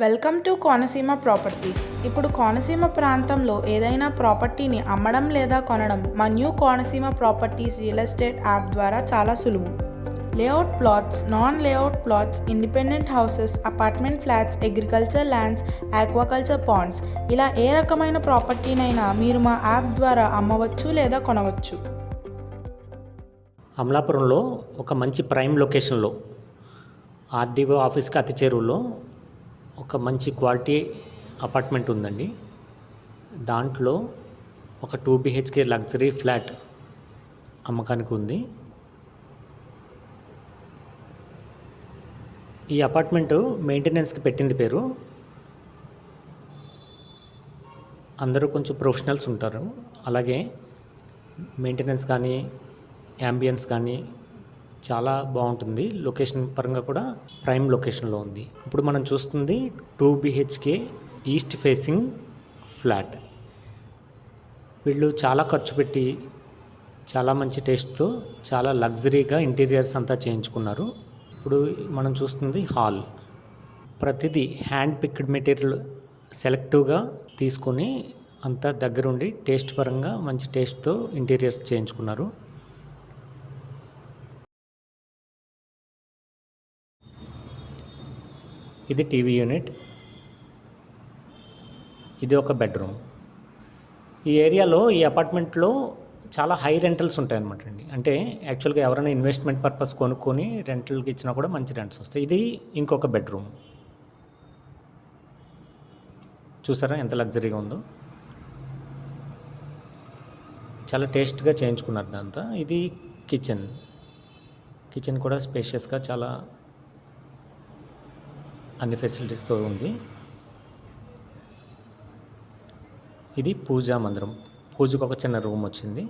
Welcome to Konaseema properties. ఇప్పుడు కోనసీమ ప్రాంతంలో ఏదైనా ప్రాపర్టీని అమ్మడం లేదా కొనడం మా new Konaseema properties real estate app ద్వారా చాలా సులువు. Layout plots non layout plots independent houses apartment flats agriculture lands aquaculture ponds ఇలా ఏ రకమైన ప్రాపర్టీనైనా మీరు మా యాప్ ద్వారా అమ్మవచ్చు లేదా కొనవచ్చు. అమలాపురంలో ఒక మంచి ప్రైమ్ లొకేషన్లో ఆర్డీఓ ఆఫీస్కి అతి చేరువులో ఒక మంచి క్వాలిటీ అపార్ట్మెంట్ ఉందండి. దాంట్లో ఒక టూ బిహెచ్కే లగ్జరీ ఫ్లాట్ అమ్మకానికి ఉంది. ఈ అపార్ట్మెంట్ మెయింటెనెన్స్కి పెట్టింది పేరు. అందరూ కొంచెం ప్రొఫెషనల్స్ ఉంటారు. అలాగే మెయింటెనెన్స్ కానీ యాంబియన్స్ కానీ చాలా బాగుంటుంది. లొకేషన్ పరంగా కూడా ప్రైమ్ లొకేషన్లో ఉంది. ఇప్పుడు మనం చూస్తుంది two BHK east facing flat. వీళ్ళు చాలా ఖర్చు పెట్టి చాలా మంచి టేస్ట్తో చాలా లగ్జరీగా ఇంటీరియర్స్ అంతా చేయించుకున్నారు. ఇప్పుడు మనం చూస్తుంది హాల్. ప్రతిదీ హ్యాండ్ పిక్డ్ మెటీరియల్ సెలెక్టివ్గా తీసుకొని అంతా దగ్గరుండి టేస్ట్ పరంగా మంచి టేస్ట్తో ఇంటీరియర్స్ చేయించుకున్నారు. ఇది టీవీ యూనిట్. ఇది ఒక బెడ్రూమ్. ఈ ఏరియాలో ఈ అపార్ట్మెంట్లో చాలా హై రెంటల్స్ ఉంటాయి అనమాట అండి. అంటే యాక్చువల్గా ఎవరైనా ఇన్వెస్ట్మెంట్ పర్పస్ కొనుక్కొని రెంటల్కి ఇచ్చినా కూడా మంచి రెంట్స్ వస్తాయి. ఇది ఇంకొక బెడ్రూమ్. చూసారా ఎంత లగ్జరీగా ఉందో? చాలా టేస్ట్గా చేయించుకున్నారు దాంతో. ఇది కిచెన్. కిచెన్ కూడా స్పేషియస్గా చాలా అన్ని ఫెసిలిటీస్తో ఉంది. ఇది పూజా మందిరం. పూజకు ఒక చిన్న రూమ్ వచ్చింది.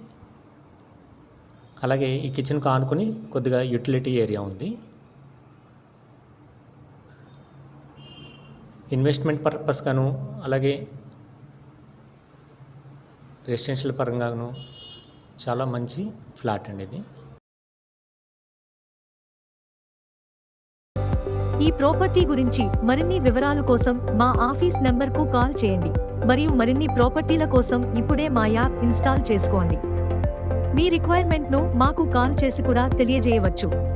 అలాగే ఈ కిచెన్కు ఆనుకొని కొద్దిగా యూటిలిటీ ఏరియా ఉంది. ఇన్వెస్ట్మెంట్ పర్పస్ గాను అలాగే రెసిడెన్షియల్ పరంగాను చాలా మంచి ఫ్లాట్ అండి ఇది. ఈ ప్రాపర్టీ గురించి మరిన్ని వివరాల కోసం మా ఆఫీస్ నెంబర్కు కాల్ చేయండి. మరియు మరిన్ని ప్రాపర్టీల కోసం ఇప్పుడే మా యాప్ ఇన్స్టాల్ చేసుకోండి. మీ రిక్వైర్మెంట్ను మాకు కాల్ చేసి కూడా తెలియజేయవచ్చు.